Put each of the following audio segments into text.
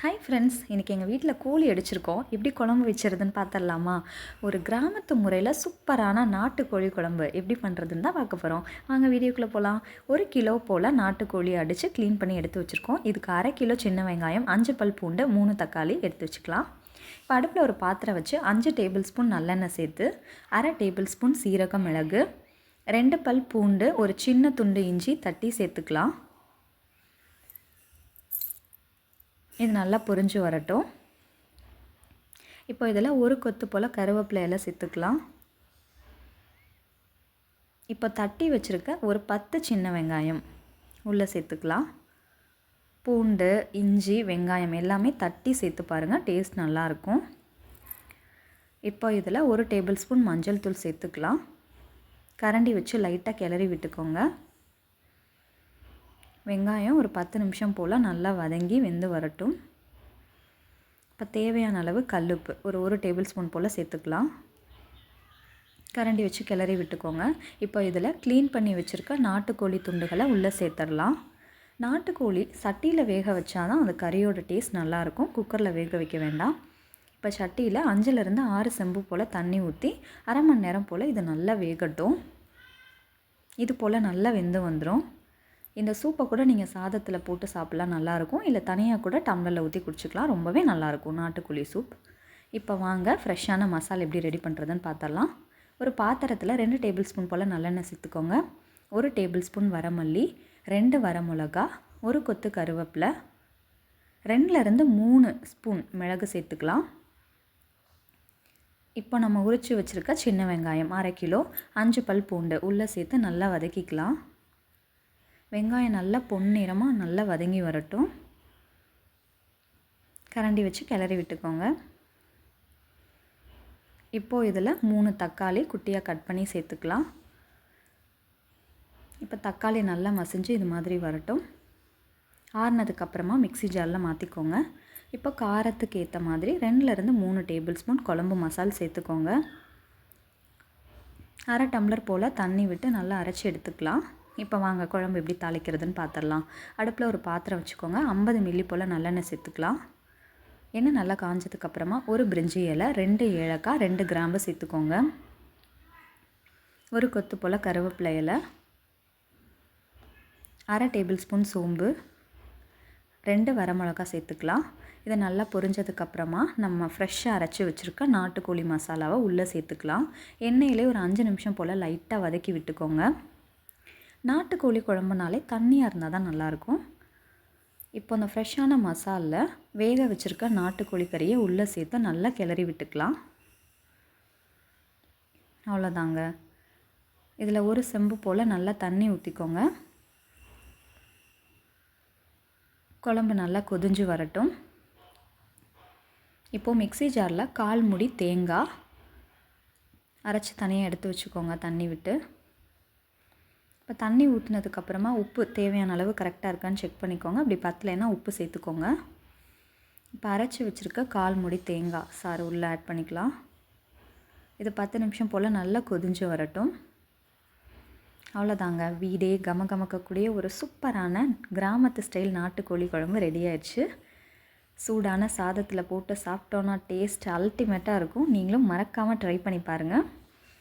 Hi friends இன்றைக்கி எங்கள் வீட்டில் கோழி அடிச்சிருக்கோம். எப்படி குழம்பு வச்சுருதுன்னு பார்த்துடலாமா ஒரு கிராமத்து முறையில் சூப்பரான நாட்டுக்கோழி குழம்பு. எப்படி பண்ணுறதுன்னு தான் பார்க்க போகிறோம் வாங்க வீடியோக்குள்ளே போகலாம் ஒரு கிலோ போல் நாட்டுக்கோழி அடித்து க்ளீன் பண்ணி எடுத்து வச்சுருக்கோம். இதுக்கு அரை கிலோ சின்ன வெங்காயம் அஞ்சு பல் பூண்டு மூணு தக்காளி எடுத்து வச்சுக்கலாம். இப்போ அடுப்பில் ஒரு பாத்திரம் வச்சு அஞ்சு டேபிள் ஸ்பூன் நல்லெண்ணெய் சேர்த்து அரை டேபிள் ஸ்பூன் சீரகம் மிளகு ரெண்டு பல் பூண்டு ஒரு சின்ன துண்டு இஞ்சி தட்டி சேர்த்துக்கலாம். இது நல்லா புரிஞ்சு வரட்டும். இப்போ இதில் ஒரு கொத்து போல் கருவேப்பிலையெல்லாம் சேர்த்துக்கலாம். இப்போ தட்டி வச்சுருக்க ஒரு பத்து சின்ன வெங்காயம் உள்ளே சேர்த்துக்கலாம். பூண்டு இஞ்சி வெங்காயம் எல்லாமே தட்டி சேர்த்து பாருங்கள் டேஸ்ட் நல்லாயிருக்கும் இப்போ இதில் ஒரு டேபிள் ஸ்பூன் மஞ்சள் தூள் சேர்த்துக்கலாம். கரண்டி வச்சு லைட்டாக கிளறி விட்டுக்கோங்க. வெங்காயம் ஒரு பத்து நிமிஷம் போல் நல்லா வதங்கி வெந்து வரட்டும். இப்போ தேவையான அளவு கல்லுப்பு ஒரு ஒரு டேபிள் ஸ்பூன் போல் சேர்த்துக்கலாம். கரண்டி வச்சு கிளறி விட்டுக்கோங்க. இப்போ இதில் க்ளீன் பண்ணி வச்சுருக்க நாட்டுக்கோழி துண்டுகளை உள்ளே சேர்த்துடலாம் நாட்டுக்கோழி சட்டியில் வேக வச்சா தான் அந்த கறியோட டேஸ்ட் நல்லாயிருக்கும் குக்கரில் வேக வைக்க வேண்டாம். இப்போ சட்டியில் அஞ்சுலேருந்து ஆறு செம்பு போல் தண்ணி ஊற்றி அரை மணி நேரம் போல் இது நல்லா வேகட்டும். இது போல் நல்லா வெந்து வந்துடும் இந்த சூப்பை கூட நீங்கள் சாதத்தில் போட்டு சாப்பிட்லாம் நல்லாயிருக்கும். இல்லை தனியாக கூட டம்ளரில் ஊற்றி குடிச்சிக்கலாம். ரொம்பவே நல்லாயிருக்கும் நாட்டுக்கோழி சூப். இப்போ வாங்க ஃப்ரெஷ்ஷான மசாலா எப்படி ரெடி பண்ணுறதுன்னு பார்த்தரலாம் ஒரு பாத்திரத்தில் ரெண்டு டேபிள் ஸ்பூன் போல் நல்லெண்ணெய் சேர்த்துக்கோங்க. ஒரு டேபிள் ஸ்பூன் வரமல்லி ரெண்டு வரமிளகா ஒரு கொத்து கருவேப்பிலை ரெண்டுலேருந்து மூணு ஸ்பூன் மிளகு சேர்த்துக்கலாம். இப்போ நம்ம உரித்து வச்சுருக்க சின்ன வெங்காயம் அரை கிலோ அஞ்சு பல் பூண்டு உள்ளே சேர்த்து நல்லா வதக்கிக்கலாம். வெங்காயம் நல்லா பொன்னிறமாக நல்லா வதங்கி வரட்டும். கரண்டி வச்சு கிளறி விட்டுக்கோங்க. இப்போது இதில் மூணு தக்காளி குட்டியாக கட் பண்ணி சேர்த்துக்கலாம். இப்போ தக்காளி நல்லா மசிஞ்சு இது மாதிரி வரட்டும். ஆறுனதுக்கப்புறமா மிக்சி ஜாரில் மாற்றிக்கோங்க இப்போ காரத்துக்கு ஏற்ற மாதிரி ரெண்டுலேருந்து மூணு டேபிள் ஸ்பூன் குழம்பு மசால் சேர்த்துக்கோங்க. அரை டம்ளர் போல் தண்ணி விட்டு நல்லா அரைச்சி எடுத்துக்கலாம். இப்போ வாங்க குழம்பு எப்படி தாளிக்கிறதுன்னு பார்த்துடலாம் அடுப்பில் ஒரு பாத்திரம் வச்சுக்கோங்க. ஐம்பது மில்லி போல் நல்லெண்ணெய் சேர்த்துக்கலாம். எண்ணெய் நல்லா காஞ்சதுக்கப்புறமா ஒரு பிரிஞ்சி இலை ரெண்டு ஏலக்காய் ரெண்டு கிராம்பு சேர்த்துக்கோங்க. ஒரு கொத்து போல் கருவேப்பிலை இலை அரை டேபிள் ஸ்பூன் சோம்பு ரெண்டு வரமிளகா சேர்த்துக்கலாம். இதை நல்லா பொரிஞ்சதுக்கப்புறமா நம்ம ஃப்ரெஷ்ஷாக அரைச்சி வச்சுருக்க நாட்டுக்கோழி மசாலாவை உள்ளே சேர்த்துக்கலாம். எண்ணெயிலே ஒரு அஞ்சு நிமிஷம் போல் லைட்டாக வதக்கி விட்டுக்கோங்க. நாட்டுக்கோழி குழம்புனாலே தண்ணியாக இருந்தால் தான் நல்லாயிருக்கும். இப்போ அந்த ஃப்ரெஷ்ஷான மசாலில் வேக வச்சுருக்க நாட்டுக்கோழி கறியை உள்ளே சேர்த்து நல்லா கிளறி விட்டுக்கலாம். அவ்வளோதாங்க. இதில் ஒரு செம்பு போல் நல்லா தண்ணி ஊற்றிக்கோங்க குழம்பு நல்லா கொதிஞ்சு வரட்டும். இப்போது மிக்சி ஜாரில் கால் முடி தேங்காய் அரைச்சி தனியாக எடுத்து வச்சுக்கோங்க தண்ணி விட்டு. இப்போ தண்ணி ஊற்றினதுக்கப்புறமா உப்பு தேவையான அளவு கரெக்டாக இருக்கான்னு செக் பண்ணிக்கோங்க. அப்படி பத்தலைன்னா உப்பு சேர்த்துக்கோங்க. இப்போ அரைச்சி வச்சுருக்க கால் முடி தேங்காய் சாறு உள்ளே ஆட் பண்ணிக்கலாம். இது பத்து நிமிஷம் போல் நல்லா கொதிஞ்சு வரட்டும். அவ்வளோதாங்க. வீடே கம கமக்கக்கூடிய ஒரு சூப்பரான கிராமத்து ஸ்டைல் நாட்டுக்கோழி குழம்பு ரெடி ஆயிடுச்சு. சூடான சாதத்தில் போட்டு சாப்பிட்டோன்னா டேஸ்ட் அல்டிமேட்டாக இருக்கும். நீங்களும் மறக்காமல் ட்ரை பண்ணி பாருங்கள்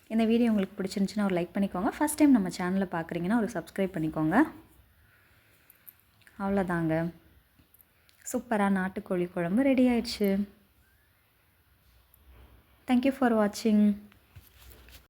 இந்த வீடியோ உங்களுக்கு பிடிச்சிருந்துச்சின்னா ஒரு லைக் பண்ணிக்கோங்க. ஃபஸ்ட் டைம் நம்ம சேனலை பார்க்குறீங்கன்னா ஒரு சப்ஸ்கிரைப் பண்ணிக்கோங்க. அவ்வளோதாங்க. சூப்பராக நாட்டுக்கோழி குழம்பு ரெடி ஆயிடுச்சு. தேங்க்யூ ஃபார் வாட்சிங்